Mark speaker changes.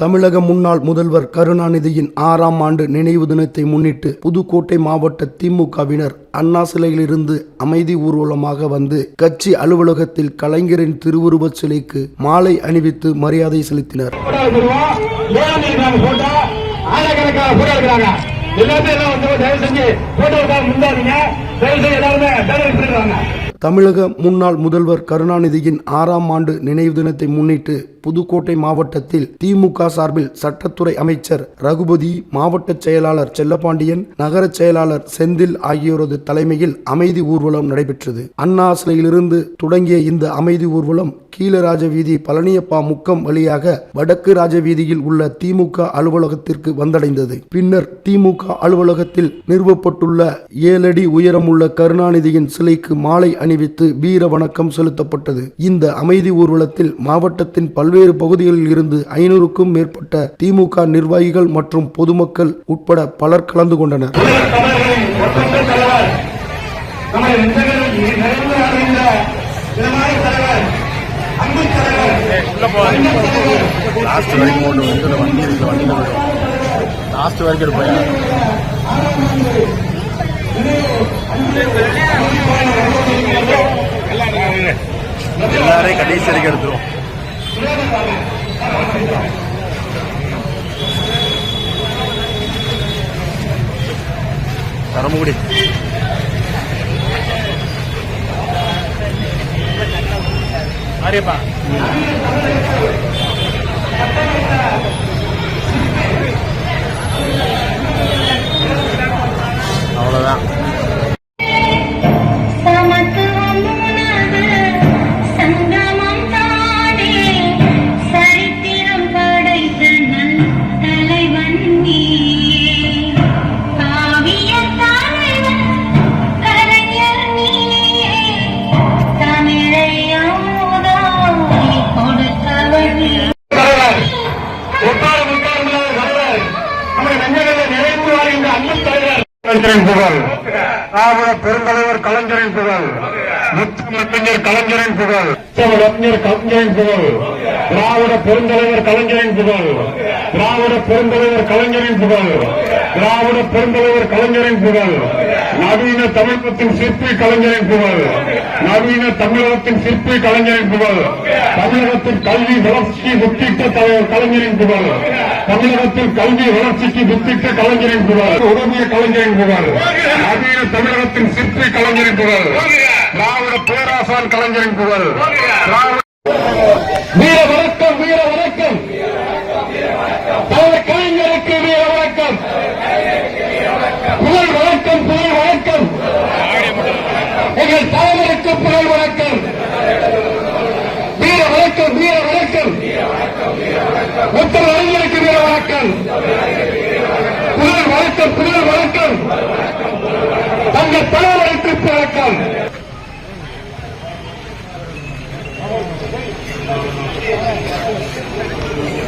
Speaker 1: தமிழக முன்னாள் முதல்வர் கருணாநிதியின் ஆறாம் ஆண்டு நினைவு தினத்தை முன்னிட்டு புதுக்கோட்டை மாவட்ட திமுகவினர் அண்ணா சிலையிலிருந்து அமைதி ஊர்வலமாக வந்து கட்சி அலுவலகத்தில் கலைஞரின் திருவுருவச் சிலைக்கு மாலை அணிவித்து மரியாதை செலுத்தினர். தமிழக முன்னாள் முதல்வர் கருணாநிதியின் ஆறாம் ஆண்டு நினைவு தினத்தை முன்னிட்டு புதுக்கோட்டை மாவட்டத்தில் திமுக சார்பில் சட்டத்துறை அமைச்சர் ரகுபதி மாவட்ட செயலாளர் செல்லப்பாண்டியன் நகர செயலாளர் செந்தில் ஆகியோரது தலைமையில் அமைதி ஊர்வலம் நடைபெற்றது. அண்ணா சிலையிலிருந்து தொடங்கிய இந்த அமைதி ஊர்வலம் கீழராஜ வீதி பழனியப்பா முக்கம் வழியாக வடக்கு ராஜ வீதியில் உள்ள திமுக அலுவலகத்திற்கு வந்தடைந்தது. பின்னர் திமுக அலுவலகத்தில் நிறுவப்பட்டுள்ள ஏழடி உயரமுள்ள கருணாநிதியின் சிலைக்கு மாலை அணிவித்து வீர வணக்கம் செலுத்தப்பட்டது. இந்த அமைதி ஊர்வலத்தில் மாவட்டத்தின் பல்வேறு பல்வேறு பகுதிகளில் இருந்து ஐநூறுக்கும் மேற்பட்ட திமுக நிர்வாகிகள் மற்றும் பொதுமக்கள் உட்பட பலர் கலந்து கொண்டனர்.
Speaker 2: லாஸ்ட் வரைக்கும் எல்லாரையும் கடைசி வரைக்கும் தரமுடி. அவ்வளோதான்
Speaker 3: கலைஞரின் புகழ். திராவிட பெருந்தலைவர் கலைஞரின் புகழ். முத்தமிழர் கலைஞரின் புகழ். முத்தமிழர் கலைஞரின் புகழ். திராவிட பெருந்தலைவர் கலைஞரின் புகழ். திராவிட பெருந்தலைவர் கலைஞரின் புகழ். திராவிட பெருந்தலைவர் கலைஞரின் புகழ். நவீன தமிழகத்தின் சிற்பி கலைஞரின் புகழ். நவீன தமிழகத்தின் சிற்பி கலைஞரின் புகழ். தமிழ் கல்வி வளர்ச்சிக்கு முத்திட்ட கலைஞரின் புகார். தமிழகத்தில் கல்வி வளர்ச்சிக்கு முத்திட்ட கலைஞரின் புகார். உதவிய கலைஞரின் புகார். நவீன தமிழகத்தின் சிற்பி கலைஞரின் புகார். திராவிட பேராசான் கலைஞரின் புகார். வீர வணக்கம் வீர வணக்கம். கலைஞருக்கு வீர வணக்கம். புகழ் வணக்கம் புகழ் வணக்கம். எங்கள் தலைவருக்கு புகழ் முத்தம் அறிஞருக்கு வீர வணக்கம் புகழ் வணக்கம் புகழ் வணக்கம் தங்கள் தலைவருக்கு வணக்கம் Thank you.